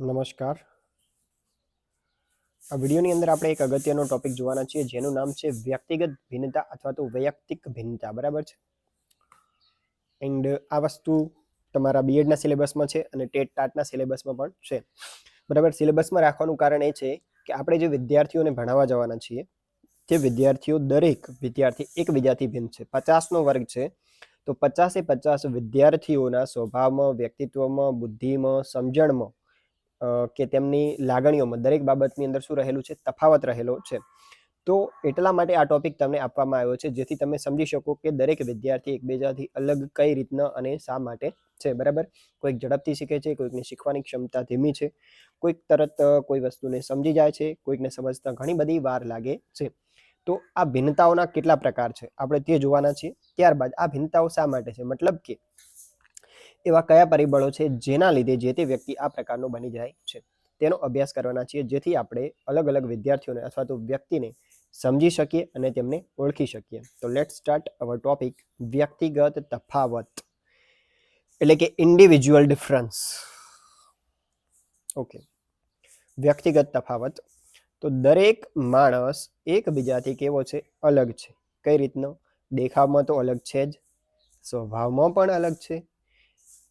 નમસ્કાર. આ વિડીયોની અંદર આપણે એક અગત્યનો ટોપિક જોવાના છીએ, જેનું નામ છે વ્યક્તિગત ભિન્નતા અથવા તો વૈયક્તિક ભિન્નતા. બરાબર છે? એન્ડ આ વસ્તુ તમારા બીએડના સિલેબસમાં છે અને ટેટ ટાટના સિલેબસમાં પણ છે. બરાબર? સિલેબસમાં રાખવાનું કારણ એ છે કે આપણે જે વિદ્યાર્થીઓને ભણાવવા જવાના છીએ, તે વિદ્યાર્થીઓ દરેક વિદ્યાર્થી એકબીજાથી ભિન્ન છે. પચાસનો વર્ગ છે, તો પચાસે પચાસ વિદ્યાર્થીઓના સ્વભાવમાં, વ્યક્તિત્વમાં, બુદ્ધિમાં, સમજણમાં કે તેમની લાગણીઓમાં દરેક બાબતની અંદર શું રહેલું છે, તફાવત રહેલો છે. તો એટલા માટે આ ટોપિક તમને આપવામાં આવ્યો છે, જેથી તમે સમજી શકો કે દરેક વિદ્યાર્થી એકબીજાથી અલગ કઈ રીતના અને શા માટે છે, બરાબર? કોઈક ઝડપથી શીખે છે, કોઈકની શીખવાની ક્ષમતા ધીમી છે, કોઈક તરત કોઈ વસ્તુને સમજી જાય છે, કોઈકને સમજતા ઘણી બધી વાર લાગે છે. તો આ ભિન્નતાઓના કેટલા પ્રકાર છે? આપણે તે જોવાના છીએ. ત્યારબાદ આ ભિન્નતાઓ શા માટે છે? મતલબ કે એવા કયા પરિબળો છે જેના લીધે જે તે વ્યક્તિ આ પ્રકારનો બની જાય છે? તેનો અભ્યાસ કરવાના છીએ, જેથી આપણે અલગ અલગ વિદ્યાર્થીઓને અથવા તો વ્યક્તિને સમજી શકીએ અને તેમને ઓળખી શકીએ. તો લેટ સ્ટાર્ટ અવર ટોપિક વ્યક્તિગત તફાવત, એટલે કે ઇન્ડિવિજ્યુઅલ ડિફરન્સ ઓકે વ્યક્તિગત તફાવત. તો દરેક માણસ એકબીજાથી કેવો છે? અલગ છે. કઈ રીતનો? દેખાવમાં તો અલગ છે જ. સ્વભાવમાં પણ અલગ છે.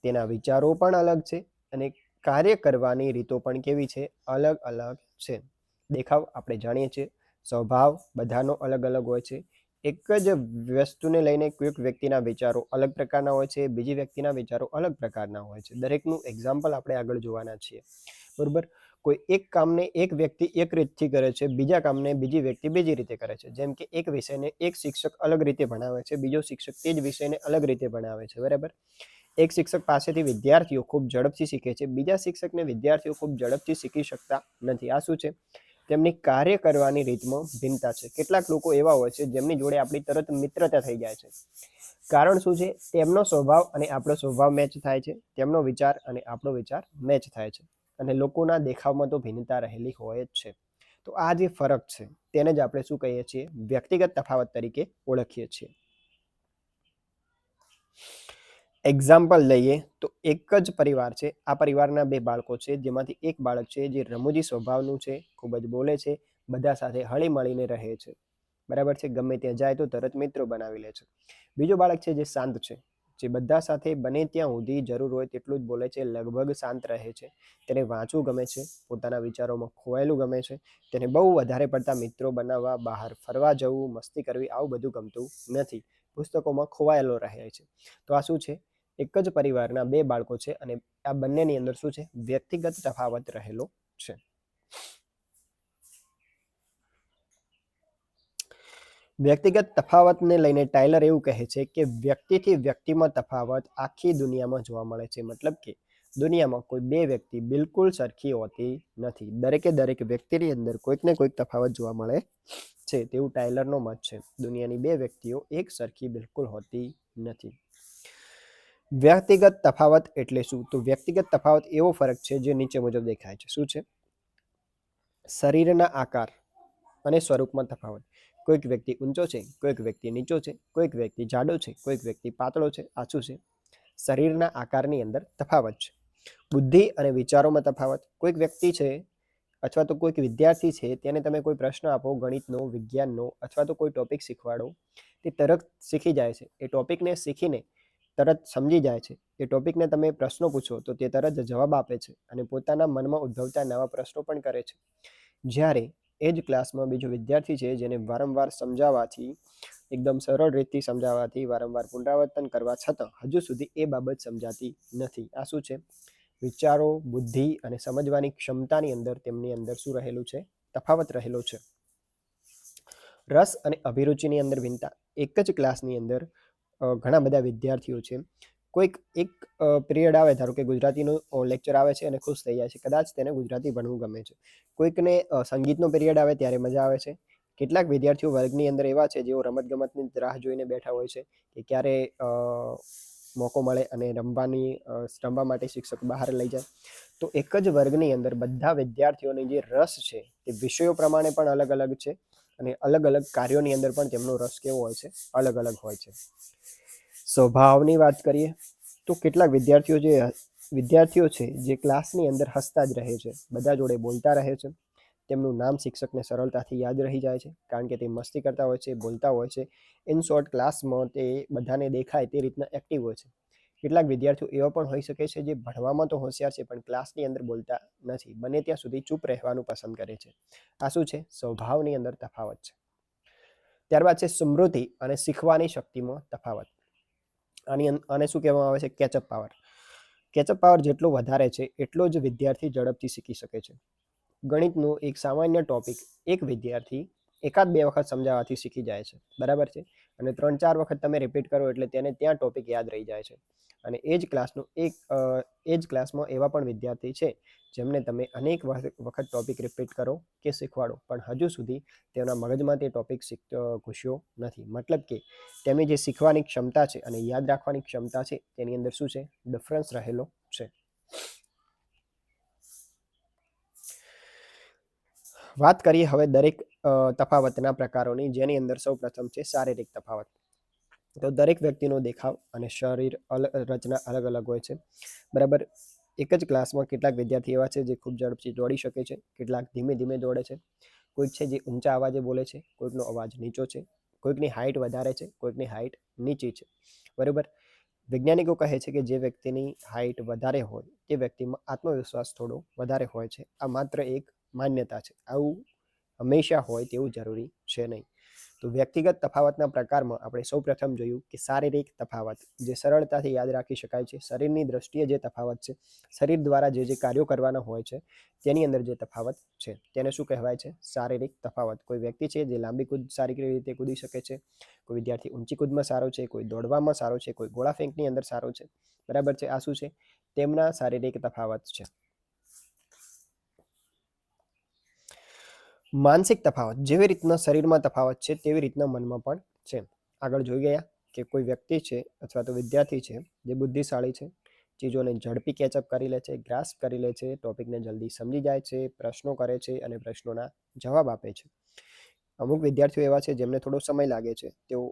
તેના વિચારો પણ અલગ છે અને કાર્ય કરવાની રીતો પણ કેવી છે? અલગ અલગ છે. દેખાવ, આપણે જાણીએ છીએ. સ્વભાવ બધાનો અલગ અલગ હોય છે. એક જ વસ્તુને લઈને કોઈક વ્યક્તિના વિચારો અલગ પ્રકારના હોય છે, બીજી વ્યક્તિના વિચારો અલગ પ્રકારના હોય છે. દરેકનું એક્ઝામ્પલ આપણે આગળ જોવાના છીએ. બરોબર? કોઈ એક કામને એક વ્યક્તિ એક રીતથી કરે છે, બીજા કામને બીજી વ્યક્તિ બીજી રીતે કરે છે. જેમ કે એક વિષયને એક શિક્ષક અલગ રીતે ભણાવે છે, બીજો શિક્ષક તે જ વિષયને અલગ રીતે ભણાવે છે. બરાબર? એક શિક્ષક પાસેથી વિદ્યાર્થીઓ ખૂબ ઝડપથી શીખે છે. બીજા શિક્ષકને વિદ્યાર્થીઓ ખૂબ ઝડપથી શીખી શકતા નથી. આ શું છે? તેમની કાર્ય કરવાની રીતમાં ભિન્નતા છે. કેટલાક લોકો એવા હોય છે જેમની જોડે આપણી તરત મિત્રતા થઈ જાય છે. કારણ શું છે? તેમનો સ્વભાવ અને આપણો સ્વભાવ મેચ થાય છે. તેમનો વિચાર અને આપણો વિચાર મેચ થાય છે. અને લોકોના દેખાવમાં તો ભિન્નતા રહેલી હોય જ છે. તો આ જે ફરક છે તેને જ આપણે શું કહીએ છીએ? વ્યક્તિગત તફાવત તરીકે ઓળખીએ છીએ. એક્ઝામ્પલ લઈએ તો એક જ પરિવાર છે. આ પરિવારના બે બાળકો છે. જેમાંથી એક બાળક છે જે રમૂજી સ્વભાવનું છે, ખૂબ જ બોલે છે, બધા સાથે હળી મળીને રહે છે. બરાબર છે? ગમે ત્યાં જાય તો તરત મિત્રો બનાવી લે છે. બીજો બાળક છે જે શાંત છે. જે બધા સાથે બને ત્યાં સુધી જરૂર હોય તેટલું જ બોલે છે. લગભગ શાંત રહે છે. તેને વાંચવું ગમે છે. પોતાના વિચારોમાં ખોવાયેલું ગમે છે. તેને બહુ વધારે પડતા મિત્રો બનાવવા, બહાર ફરવા જવું, મસ્તી કરવી આવું બધું ગમતું નથી. પુસ્તકોમાં ખોવાયેલો રહે છે. તો આ શું છે? એક જ પરિવારના બે બાળકો છે અને આ બંનેની અંદર શું છે? વ્યક્તિગત તફાવત રહેલો છે. વ્યક્તિગત તફાવતને લઈને ટાઈલર એવું કહે છે કે વ્યક્તિથી વ્યક્તિમાં તફાવત આખી દુનિયામાં જોવા મળે છે. મતલબ કે દુનિયામાં કોઈ બે વ્યક્તિ બિલકુલ સરખી હોતી નથી. દરેકે દરેક વ્યક્તિની અંદર કોઈક ને કોઈક તફાવત જોવા મળે છે. તેવું ટાઈલરનો મત છે. દુનિયાની બે વ્યક્તિઓ એક સરખી બિલકુલ હોતી નથી. વ્યક્તિગત તફાવત એટલે શું? તો વ્યક્તિગત તફાવત એવો ફરક છે જે નીચે મુજબ દેખાય છે. શું છે? શરીરના આકાર અને સ્વરૂપમાં તફાવત. કોઈક વ્યક્તિ ઊંચો છે, કોઈક વ્યક્તિ નીચો છે, કોઈક વ્યક્તિ જાડો છે, કોઈક વ્યક્તિ પાતળો છે. આ શું છે? શરીરના આકારની અંદર તફાવત છે. બુદ્ધિ અને વિચારોમાં તફાવત. કોઈક વ્યક્તિ છે અથવા તો કોઈક વિદ્યાર્થી છે, તેને તમે કોઈ પ્રશ્ન આપો, ગણિતનો, વિજ્ઞાનનો અથવા તો કોઈ ટોપિક શીખવાડો, તે તરત શીખી જાય છે. એ ટોપિકને શીખીને તરત સમજી જાય છે એ ટોપિકને તમે પ્રશ્નો પૂછો તો તે તરત જવાબ આપે છે અને પોતાના મનમાં ઉદ્ભવતા નવા પ્રશ્નો પણ કરે છે. જ્યારે એ જ ક્લાસમાં બીજો વિદ્યાર્થી છે જેને વારંવાર સમજાવવાથી એકદમ સરળ રીતથી સમજાવવાથી વારંવાર પુનરાવર્તન કરવા છતાં હજુ સુધી એ બાબત સમજાતી નથી. આ શું છે? વિચારો, બુદ્ધિ અને સમજવાની ક્ષમતાની અંદર તેમની અંદર શું રહેલું છે? તફાવત રહેલો છે. રસ અને અભિરુચિની અંદર ભિન્નતા. એક જ ક્લાસની અંદર ઘણા બધા વિદ્યાર્થીઓ છે. કોઈક એક પિરિયડ આવે ધારો કે ગુજરાતીનો લેક્ચર આવે છે અને ખુશ થઈ જાય છે. કદાચ તેને ગુજરાતી ભણવું ગમે છે. કોઈકને સંગીતનો પિરિયડ આવે ત્યારે મજા આવે છે. કેટલાક વિદ્યાર્થીઓ વર્ગની અંદર એવા છે જેઓ રમતગમતની રાહ જોઈને બેઠા હોય છે કે ક્યારે મોકો મળે અને રમવાની રમવા માટે શિક્ષક બહાર લઈ જાય. તો એક જ વર્ગની અંદર બધા વિદ્યાર્થીઓની જે રસ છે તે વિષયો પ્રમાણે પણ અલગ અલગ છે. અને અલગ અલગ કાર્યોની અંદર પણ તેમનો રસ કેવો હોય છે, અલગ અલગ હોય છે. સ્વભાવની વાત કરીએ તો કેટલાક વિદ્યાર્થીઓ જે, વિદ્યાર્થીઓ છે, જે ક્લાસની અંદર હસતા જ રહે છે, બધા જોડે બોલતા રહે છે. તેમનું નામ શિક્ષકને સરળતાથી યાદ રહી જાય છે, કારણ કે તે મસ્તી કરતા હોય છે, બોલતા હોય છે. ઇન શોર્ટ ક્લાસમાં તે બધાને દેખાય તે રીતના એક્ટિવ હોય છે. કેટલાક વિદ્યાર્થીઓ એવા પણ હોઈ શકે છે જે ભણવામાં તો હોશિયાર છે, પણ ક્લાસની અંદર બોલતા નથી. બને ત્યાં સુધી ચૂપ રહેવાનું પસંદ કરે છે. આ શું છે? સ્વભાવની અંદર તફાવત છે. ત્યારબાદ છે સ્મૃતિ અને શીખવાની શક્તિમાં તફાવત. આની આને શું કહેવામાં આવે છે? Ketchup power. કેચઅપ પાવર જેટલો વધારે છે, એટલો જ વિદ્યાર્થી ઝડપથી શીખી શકે છે. ગણિતનું એક સામાન્ય ટોપિક એક વિદ્યાર્થી એકાદ બે વખત સમજાવવાથી શીખી જાય છે. બરાબર છે? અને ત્રણ ચાર વખત તમે રિપીટ કરો એટલે તેને ત્યાં ટોપિક યાદ રહી જાય છે. અને એ જ ક્લાસનું એક એ જ ક્લાસમાં એવા પણ વિદ્યાર્થી છે, જેમને તમે અનેક વખત ટોપિક રિપીટ કરો કે શીખવાડો, પણ હજુ સુધી તેમના મગજમાં તે ટોપિક ઘૂસ્યો નથી. મતલબ કે તેમની જે શીખવાની ક્ષમતા છે અને યાદ રાખવાની ક્ષમતા છે, તેની અંદર શું છે? ડિફરન્સ રહેલો છે. વાત કરીએ હવે દરેક તફાવતના પ્રકારોની, જેની અંદર સૌ પ્રથમ છે શારીરિક તફાવત. તો દરેક વ્યક્તિનો દેખાવ અને શરીર રચના અલગ અલગ હોય છે. બરાબર? એક જ ક્લાસમાં કેટલાક વિદ્યાર્થી એવા છે જે ખૂબ ઝડપથી દોડી શકે છે, કેટલાક ધીમે ધીમે દોડે છે. કોઈક છે જે ઊંચા અવાજે બોલે છે, કોઈકનો અવાજ નીચો છે, કોઈકની હાઇટ વધારે છે, કોઈકની હાઇટ નીચી છે. બરાબર? વૈજ્ઞાનિકો કહે છે કે જે વ્યક્તિની હાઇટ વધારે હોય તે વ્યક્તિમાં આત્મવિશ્વાસ થોડો વધારે હોય છે. આ માત્ર એક માન્યતા છે. આવું હંમેશા હોય તેવું જરૂરી છે નહીં. તો વ્યક્તિગત તફાવતના પ્રકારમાં આપણે સૌ પ્રથમ જોયું કે શારીરિક તફાવત, જે સરળતાથી યાદ રાખી શકાય છે. શરીરની દ્રષ્ટિએ જે તફાવત છે, શરીર દ્વારા જે જે કાર્યો કરવાના હોય છે, તેની અંદર જે તફાવત છે, તેને શું કહેવાય છે? શારીરિક તફાવત. કોઈ વ્યક્તિ છે જે લાંબી કૂદ સારી રીતે કૂદી શકે છે, કોઈ વિદ્યાર્થી ઊંચી કૂદમાં સારો છે, કોઈ દોડવામાં સારો છે, કોઈ ગોળા ફેંકની અંદર સારો છે, બરાબર છે? આ શું છે? તેમના શારીરિક તફાવત છે. માનસિક તફાવત, જેવી રીતના શરીરમાં તફાવત છે, તેવી રીતના મનમાં પણ છે. આગળ જોઈ ગયા કે કોઈ વ્યક્તિ છે અથવા તો વિદ્યાર્થી છે, જે બુદ્ધિશાળી છે, ચીજોને ઝડપી કેચઅપ કરી લે છે ગ્રાસ્પ કરી લે છે ટોપિકને જલ્દી સમજી જાય છે, પ્રશ્નો કરે છે અને પ્રશ્નોના જવાબ આપે છે. અમુક વિદ્યાર્થીઓ એવા છે જેમને થોડો સમય લાગે છે. તેઓ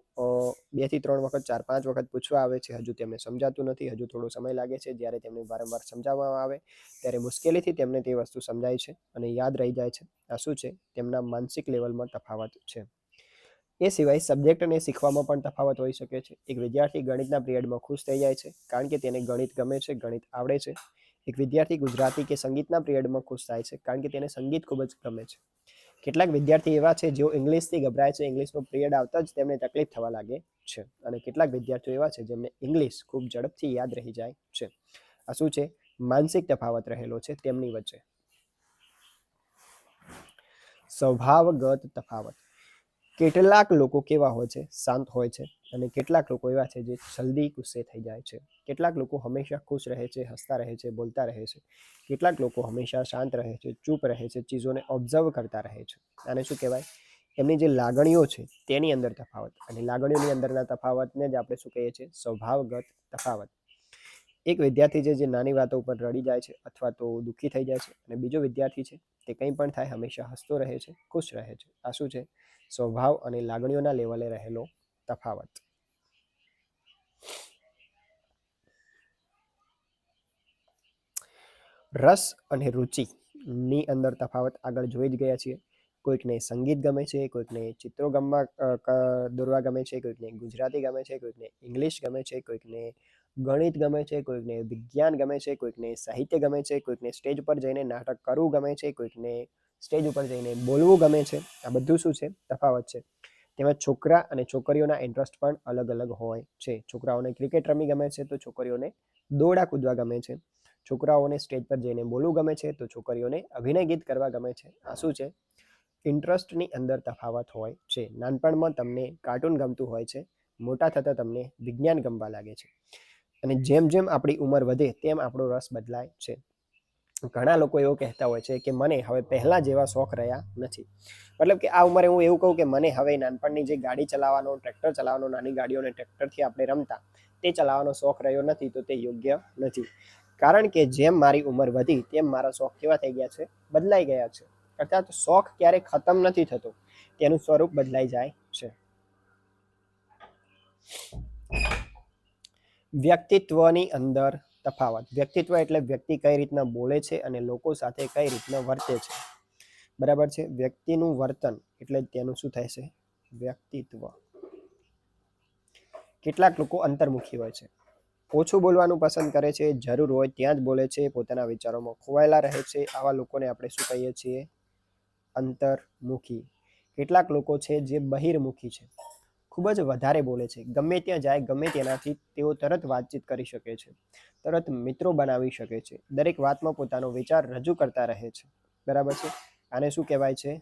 બેથી ત્રણ વખત, ચાર, પાંચ વખત પૂછવા આવે છે. હજુ તેમને સમજાતું નથી. હજુ થોડો સમય લાગે છે. જ્યારે તેમને વારંવાર સમજાવવામાં આવે, ત્યારે મુશ્કેલીથી તેમને તે વસ્તુ સમજાય છે અને યાદ રહી જાય છે. આ શું છે? તેમના માનસિક લેવલમાં તફાવત છે. એ સિવાય સબ્જેક્ટને શીખવામાં પણ તફાવત હોઈ શકે છે. એક વિદ્યાર્થી ગણિતના પિરિયડમાં ખુશ થઈ જાય છે, કારણ કે તેને ગણિત ગમે છે, ગણિત આવડે છે. એક વિદ્યાર્થી ગુજરાતી કે સંગીતના પિરિયડમાં ખુશ થાય છે, કારણ કે તેને સંગીત ખૂબ જ ગમે છે. કેટલાક વિદ્યાર્થી એવા છે જેઓ ઇંગ્લિશથી ગભરાય છે, ઇંગ્લિશનો પિરિયડ આવતા જ તેમને તકલીફ થવા લાગે છે. અને કેટલાક વિદ્યાર્થીઓ એવા છે જેમને ઇંગ્લિશ ખૂબ ઝડપથી યાદ રહી જાય છે. આ શું છે? માનસિક તફાવત રહેલો છે તેમની વચ્ચે. સ્વભાવગત તફાવત. કેટલાક લોકો કેવા હોય છે? શાંત હોય છે. અને કેટલાક લોકો એવા છે જે જલ્દી ગુસ્સે થઈ જાય છે. કેટલાક લોકો હંમેશા ખુશ રહે છે, હસતા રહે છે, બોલતા રહે છે. કેટલાક લોકો હંમેશા શાંત રહે છે, ચૂપ રહે છે, ચીજોને ઓબ્ઝર્વ કરતા રહે છે. આને શું કહેવાય? એમની જે લાગણીઓ છે તેની અંદર તફાવત. અને લાગણીઓની અંદરના તફાવતને જ આપણે શું કહીએ છીએ? સ્વભાવગત તફાવત. એક વિદ્યાર્થી છે જે નાની વાતો ઉપર રડી જાય છે અથવા તો દુઃખી થઈ જાય છે. અને બીજો વિદ્યાર્થી છે તે કંઈ પણ થાય હંમેશા હસતો રહે છે, ખુશ રહે છે. આ શું છે? સ્વભાવ અને લાગણીઓના લેવલે રહેલો તફાવત. રસ અને રુચિની અંદર તફાવત આગળ જોઈ જ ગયા છીએ. કોઈકને સંગીત ગમે છે, કોઈકને ચિત્રો ગમવા દોરવા ગમે છે, કોઈકને ગુજરાતી ગમે છે, કોઈકને ઇંગ્લિશ ગમે છે, કોઈકને ગણિત ગમે છે, કોઈકને વિજ્ઞાન ગમે છે, કોઈકને સાહિત્ય ગમે છે, કોઈકને સ્ટેજ પર જઈને નાટક કરવું ગમે છે, કોઈકને સ્ટેજ ઉપર જઈને બોલવું ગમે છે, આ બધું શું છે, તફાવત છે. તેમાં છોકરા અને છોકરીઓના ઇન્ટરેસ્ટ પણ અલગ અલગ હોય છે. છોકરાઓને ક્રિકેટ રમી ગમે છે તો છોકરીઓને દોડા કૂદવા ગમે છે. છોકરાઓને સ્ટેજ પર જઈને બોલવું ગમે છે તો છોકરીઓને અભિનય ગીત કરવા ગમે છે. આ શું છે? ઇન્ટરેસ્ટની અંદર તફાવત હોય છે. નાનપણમાં તમને કાર્ટૂન ગમતું હોય છે. મોટા થતાં તમને વિજ્ઞાન ગમવા લાગે છે. અને જેમ જેમ આપણી ઉંમર વધે તેમ આપણો રસ બદલાય છે. ઘણા લોકો એવું કહેતા હોય છે કે મને હવે પહેલાં જેવા શોખ રહ્યા નથી. મતલબ કે આ ઉંમરે હું એવું કહું કે મને હવે નાનપણની જે ગાડી ચલાવવાનો ટ્રેક્ટર ચલાવવાનો નાની ગાડીઓને ટ્રેક્ટરથી આપણે રમતા તે ચલાવવાનો શોખ રહ્યો નથી તો તે યોગ્ય નથી. કારણ કે જેમ મારી ઉંમર વધી તેમ મારા શોખ કેવા થઈ ગયા છે? બદલાઈ ગયા છે. અર્થાત શોખ ક્યારે ખતમ નથી થતો. તેનું સ્વરૂપ બદલાઈ જાય છે. વ્યક્તિત્વની અંદર તફાવત. વ્યક્તિત્વ એટલે વ્યક્તિ કઈ રીતના બોલે છે અને લોકો સાથે કઈ રીતના વર્તે છે. બરાબર છે? વ્યક્તિનું વર્તન એટલે તેનું શું થાય છે? વ્યક્તિત્વ. કેટલાક લોકો અંતર્મુખી હોય છે. ઓછું બોલવાનું પસંદ કરે છે, જરૂર હોય ત્યાં જ બોલે છે, પોતાના વિચારોમાં ખોવાયેલા રહે છે. આવા લોકોને આપણે શું કહીએ છીએ? અંતર્મુખી. કેટલાક લોકો છે જે બહિર્મુખી છે. ખૂબ જ વધારે બોલે છે. ગમે ત્યાં જાય, ગમે તેનાથી તેઓ તરત વાતચીત કરી શકે છે. તરત મિત્રો બનાવી શકે છે. દરેક વાતમાં પોતાનો વિચાર રજૂ કરતા રહે છે. બરાબર છે? આને શું કહેવાય છે?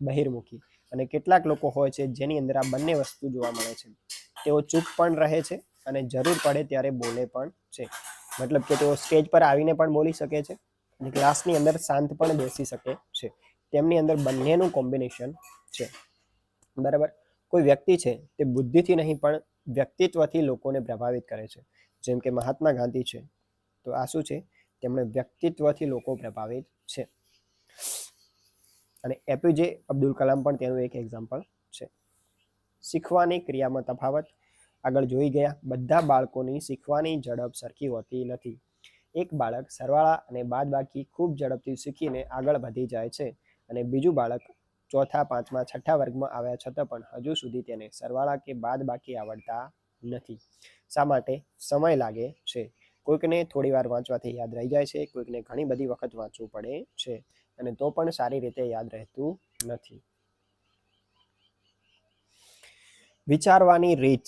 બહિર્મુખી. અને કેટલાક લોકો હોય છે જેની અંદર આ બંને વસ્તુ જોવા મળે છે. તેઓ ચૂપ પણ રહે છે અને જરૂર પડે ત્યારે બોલે પણ છે. મતલબ કે તેઓ સ્ટેજ પર આવીને પણ બોલી શકે છે અને ક્લાસની અંદર શાંત પણ બેસી શકે છે. તેમની અંદર બંનેનું કોમ્બિનેશન છે. બરાબર? કોઈ વ્યક્તિ છે તે બુદ્ધિથી નહીં, પણ વ્યક્તિત્વથી લોકોને પ્રભાવિત કરે છે. જેમ કે મહાત્મા ગાંધી છે. તો આ શું છે? તેમણે વ્યક્તિત્વથી લોકો પ્રભાવિત છે. અને એપીજે અબ્દુલ કલામ પણ તેનું એક એક્ઝામ્પલ છે. શીખવાની ક્રિયામાં તફાવત. આગળ જોઈ ગયા. બધા બાળકોની શીખવાની ઝડપ સરખી હોતી નથી. એક બાળક સરવાળા અને બાદબાકી ખૂબ ઝડપથી શીખીને આગળ વધી જાય છે. અને બીજું બાળક ચોથા, પાંચમા, છઠ્ઠા વર્ગમાં આવ્યા છતાં પણ હજુ સુધી તેને સરવાળા કે બાદ બાકી આવડતા નથી. શા માટે? સમય લાગે છે. કોઈકને થોડી વાર વાંચવાથી યાદ રહી જાય છે, કોઈકને ઘણી બધી વખત વાંચવું પડે છે, અને તો પણ સારી રીતે યાદ રહેતું નથી. વિચારવાની રીત.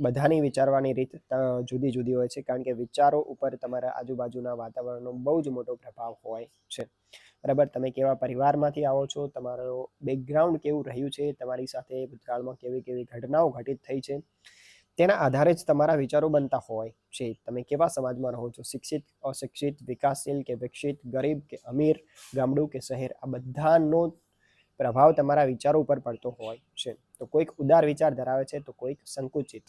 બધાની વિચારવાની રીત જુદી જુદી હોય છે. કારણ કે વિચારો ઉપર તમારા આજુબાજુના વાતાવરણનો બહુ જ મોટો પ્રભાવ હોય છે. બરાબર? તમે કેવા પરિવારમાંથી આવો છો? તમારો બેકગ્રાઉન્ડ કેવું રહ્યું છે? તમારી સાથે ભૂતકાળમાં કેવી કેવી ઘટનાઓ ઘટિત થઈ છે? તેના આધારે જ તમારા વિચારો બનતા હોય છે. તમે કેવા સમાજમાં રહો છો? શિક્ષિત, અશિક્ષિત, વિકાસશીલ કે વિકસિત, ગરીબ કે અમીર, ગામડું કે શહેર? આ બધાનો પ્રભાવ તમારા વિચારો ઉપર પડતો હોય છે. તો કોઈક ઉદાર વિચાર ધરાવે છે તો કોઈક સંકુચિત,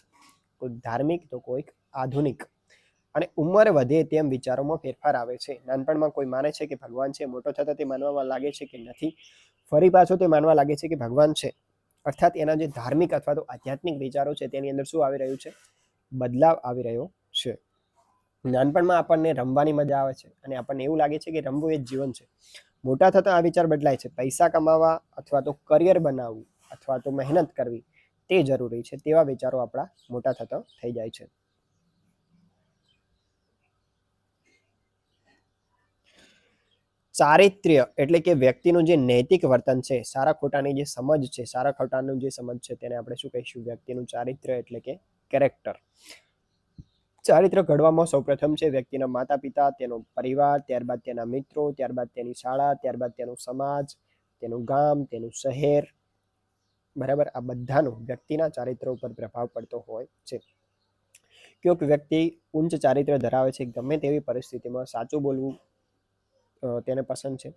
કોઈક ધાર્મિક તો કોઈક આધુનિક. અને ઉંમર વધે તેમ વિચારોમાં ફેરફાર આવે છે. નાનપણમાં કોઈ માને છે કે ભગવાન છે, મોટો થતાં તે માનવામાં લાગે છે કે નથી. ફરી પાછો તે માનવા લાગે છે કે ભગવાન છે. અર્થાત એના જે ધાર્મિક અથવા તો આધ્યાત્મિક વિચારો છે તેની અંદર શું આવી રહ્યું છે? બદલાવ આવી રહ્યો છે. નાનપણમાં આપણને રમવાની મજા આવે છે અને આપણને એવું લાગે છે કે રમવું એ જ જીવન છે. મોટા થતા આ વિચાર બદલાય છે. પૈસા કમાવા અથવા તો કરિયર બનાવવું અથવા તો મહેનત કરવી તે જરૂરી છે તેવા વિચારો આપણા મોટા થતા થઈ જાય છે. ચારિત્ર્ય એટલે કે વ્યક્તિનું જે નૈતિક વર્તન છે, સારા ખોટાની જે સમજ છે, સારા ખોટાનું જે સમજ છે તેને આપણે શું કહીશું? વ્યક્તિનું ચારિત્ર્ય એટલે કે કેરેક્ટર ચારિત્ર ઘડવામાં સૌપ્રથમ છે વ્યક્તિના માતા પિતા તેનો પરિવાર, ત્યારબાદ તેના મિત્રો, ત્યારબાદ તેની શાળા, ત્યારબાદ તેનો સમાજ, તેનું ગામ, તેનું શહેર. બરાબર? આ બધાનો વ્યક્તિના ચારિત્ર ઉપર પ્રભાવ પડતો હોય છે. ક્યોંક વ્યક્તિ ઉચ્ચ ચારિત્ર ધરાવે છે, ગમે તેવી પરિસ્થિતિમાં સાચું બોલવું તેને પસંદ છે.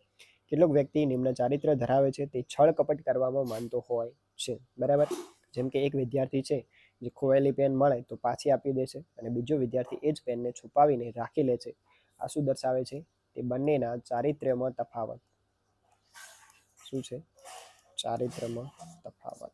કેટલોક વ્યક્તિ નિમ્ન ચારિત્ર ધરાવે છે, તે છળ કપટ કરવામાં માનતો હોય છે. બરાબર? જેમ કે એક વિદ્યાર્થી છે જે ખોવાયેલી પેન મળે તો પાછી આપી દે છે અને બીજો વિદ્યાર્થી એ જ પેનને છુપાવીને રાખી લે છે. આ શું દર્શાવે છે? તે બંનેના ચારિત્ર્યમાં તફાવત. શું છે? ચારિત્ર્યમાં તફાવત.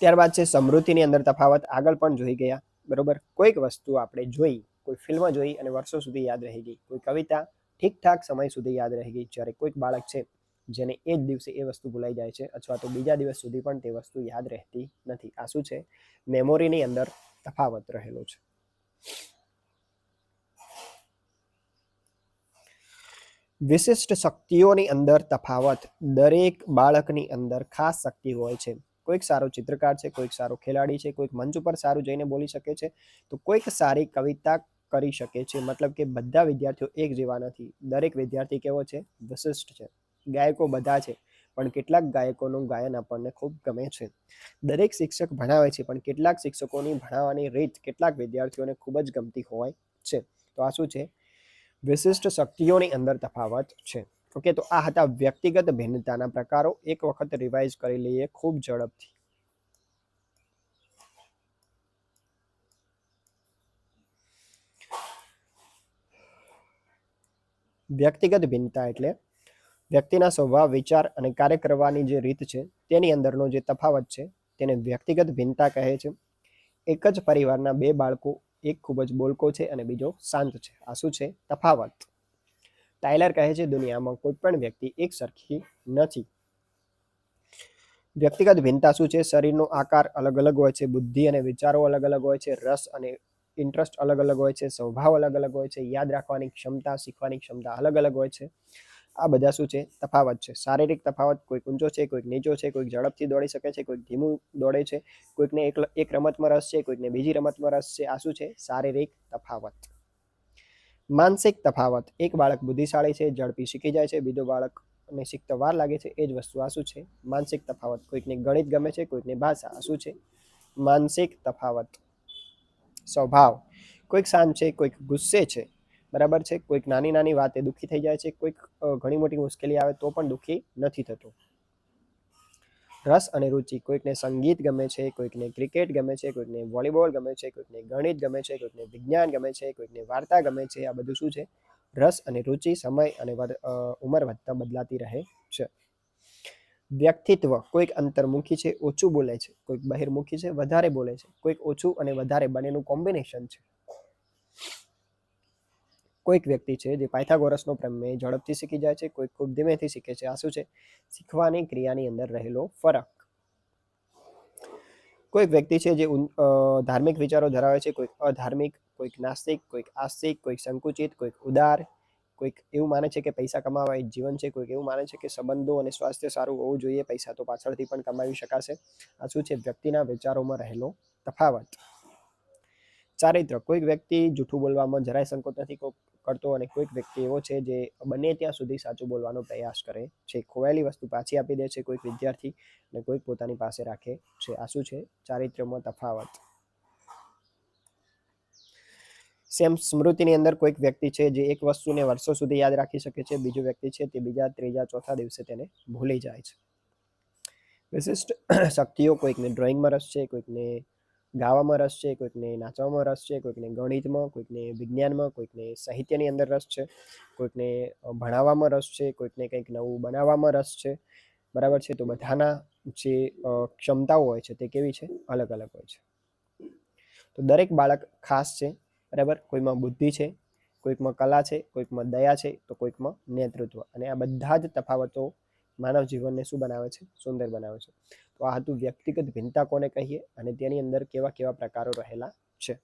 ત્યારબાદ છે સમૃદ્ધિની અંદર તફાવત. આગળ પણ જોઈ ગયા. બરોબર? કોઈક વસ્તુ આપણે જોઈ, કોઈ ફિલ્મ જોઈ અને વર્ષો સુધી યાદ રહી ગઈ. કોઈ કવિતા ઠીકઠાક સમય સુધી યાદ રહી ગઈ. જ્યારે કોઈક બાળક છે જેને એ જ દિવસે એ વસ્તુ ભૂલાઈ જાય છે અથવા તો બીજા દિવસ સુધી પણ તે વસ્તુ યાદ રહેતી નથી. આ શું છે? મેમોરીની અંદર તફાવત રહેલો છે. વિશિષ્ટ શક્તિઓની અંદર તફાવત દરેક બાળકની અંદર ખાસ શક્તિ હોય છે. કોઈક સારો ચિત્રકાર છે, કોઈક સારો ખેલાડી છે, કોઈક મંચ ઉપર સારું જઈને બોલી શકે છે, તો કોઈક સારી કવિતા કરી શકે છે. મતલબ કે બધા વિદ્યાર્થીઓ એક જેવા નથી. દરેક વિદ્યાર્થી કેવો છે? વિશિષ્ટ છે. ગાયકો બધા છે, પણ કેટલાક ગાયકોનું ગાયન આપણને ખૂબ ગમે છે. દરેક શિક્ષક ભણાવે છે, પણ કેટલાક શિક્ષકોની ભણાવવાની રીત કેટલાક વિદ્યાર્થીઓને ખૂબ જ ગમતી હોય છે. તો આ શું છે? વિશિષ્ટ શક્તિઓની અંદર તફાવત છે. ઓકે, તો આ હતા વ્યક્તિગત ભિન્નતાના પ્રકારો. એક વખત રિવાઇઝ કરી લઈએ, ખૂબ ઝડપથી. વ્યક્તિગત ભિન્નતા એટલે વ્યક્તિના સ્વભાવ, વિચાર અને કાર્ય કરવાની જે રીત છે, તેની અંદરનો જે તફાવત છે, તેને વ્યક્તિગત ભિન્નતા કહે છે. એક જ પરિવારના બે બાળકો, એક ખૂબ જ બોલકો છે અને બીજો શાંત છે. આ શું છે? તફાવત. ટાયલર કહે છે, દુનિયામાં કોઈ પણ વ્યક્તિ એક સરખી નથી. વ્યક્તિગત ભિન્નતા શું છે? શરીરનો આકાર અલગ અલગ હોય છે, બુદ્ધિ અને વિચારો અલગ અલગ હોય છે, રસ અને ઇન્ટરેસ્ટ અલગ અલગ હોય છે, સ્વભાવ અલગ અલગ હોય છે, યાદ રાખવાની ક્ષમતા, શીખવાની ક્ષમતા અલગ અલગ હોય છે. આ બધા શું છે? તફાવત છે. શારીરિક તફાવત, કોઈક ઊંચો છે, કોઈક નીચો છે, કોઈક ઝડપથી દોડી શકે છે, કોઈક ધીમું દોડે છે, કોઈકને એક એક રમતમાં રસ છે, કોઈકને બીજી રમતમાં રસ છે. આ શું છે? શારીરિક તફાવત. માનસિક તફાવત. એક બાળક બુદ્ધિશાળી છે, ઝડપી શીખી જાય છે, બીજો બાળક ને શીખતા વાર લાગે છે. એ જ વસ્તુ આ શું છે? માનસિક તફાવત. કોઈકને ગણિત ગમે છે, કોઈકને ભાષા. આ શું છે? માનસિક તફાવત. સ્વભાવ. કોઈક શાંત છે, કોઈક ગુસ્સે છે બરાબર છે? કોઈક નાની નાની વાતે દુઃખી થઈ જાય છે, કોઈક ઘણી મોટી મુશ્કેલી આવે તો પણ દુઃખી નથી થતું. રસ અને રુચિ, કોઈકને સંગીત ગમે છે, કોઈકને ક્રિકેટ ગમે છે, કોઈકને વોલીબોલ ગમે છે, કોઈકને ગણિત ગમે છે, કોઈકને વિજ્ઞાન ગમે છે, કોઈકને વાર્તા ગમે છે, આ બધું શું છે? રસ અને રુચિ, સમય અને ઉંમર વધતા બદલાતી રહે છે. વ્યક્તિત્વ, કોઈક અંતર્મુખી છે, ઓછું બોલે છે, કોઈક બહિર્મુખી છે, વધારે બોલે છે, કોઈક ઓછું અને વધારે બંનેનું કોમ્બિનેશન છે. કોઈક વ્યક્તિ છે જે પાયથાગોરસનો પ્રમેય ઝડપથી શીખી જાય છે, કોઈક ખૂબ ધીમેથી શીખે છે. આ શું છે? શીખવાની ક્રિયાની અંદર રહેલો ફરક. કોઈક વ્યક્તિ છે જે ધાર્મિક વિચારો ધરાવે છે, કોઈક અધાર્મિક, કોઈક નાસ્તિક, કોઈક આસ્તિક, કોઈક સંકુચિત, કોઈક ઉદાર, કોઈક એવું માને છે કે પૈસા કમાવા એ જીવન છે, કોઈક એવું માને છે કે સંબંધો અને સ્વાસ્થ્ય સારું હોવું જોઈએ, પૈસા તો પાછળથી પણ કમાવી શકાશે. આ શું છે? વ્યક્તિના વિચારોમાં રહેલો તફાવત. ચારિત્ર. કોઈક વ્યક્તિ જૂઠું બોલવામાં જરાય સંકોચ નથી કો- કરતો અને કોઈક વ્યક્તિ એવો છે જે બને ત્યાં સુધી સાચું બોલવાનો પ્રયાસ કરે છે. ખોવાયેલી વસ્તુ પાછી આપી દે છે કોઈક વિદ્યાર્થી અને કોઈક પોતાની પાસે રાખે છે. આ શું છે? ચારિત્ર્યમાં તફાવત. સેમ સ્મૃતિની અંદર કોઈક વ્યક્તિ છે જે એક વસ્તુને વર્ષો સુધી યાદ રાખી શકે છે, બીજો વ્યક્તિ છે તે બીજા ત્રીજા ચોથા દિવસે તેને ભૂલી જાય છે. વિશિષ્ટ શક્તિઓ કોઈકને ડ્રોઈંગમાં રસ છે, કોઈકને ગાવામાં રસ છે, કોઈકને નાચવામાં રસ છે, કોઈકને ગણિતમાં, કોઈકને વિજ્ઞાનમાં, કોઈકને સાહિત્યની અંદર રસ છે, કોઈકને ભણાવવામાં રસ છે, કોઈકને કંઈક નવું બનાવવામાં રસ છે. બરાબર છે? તો બધાના જે ક્ષમતાઓ હોય છે તે કેવી છે? અલગ અલગ હોય છે. તો દરેક બાળક ખાસ છે, બરાબર? કોઈમાં બુદ્ધિ છે, કોઈકમાં કલા છે, કોઈકમાં દયા છે, તો કોઈકમાં નેતૃત્વ. અને આ બધા જ તફાવતો માનવ જીવનને શું બનાવે છે? સુંદર બનાવે છે. તો આ હતું વ્યક્તિગત ભિન્નતા કોને કહીએ? અને તેની અંદર કેવા કેવા પ્રકારો રહેલા છે?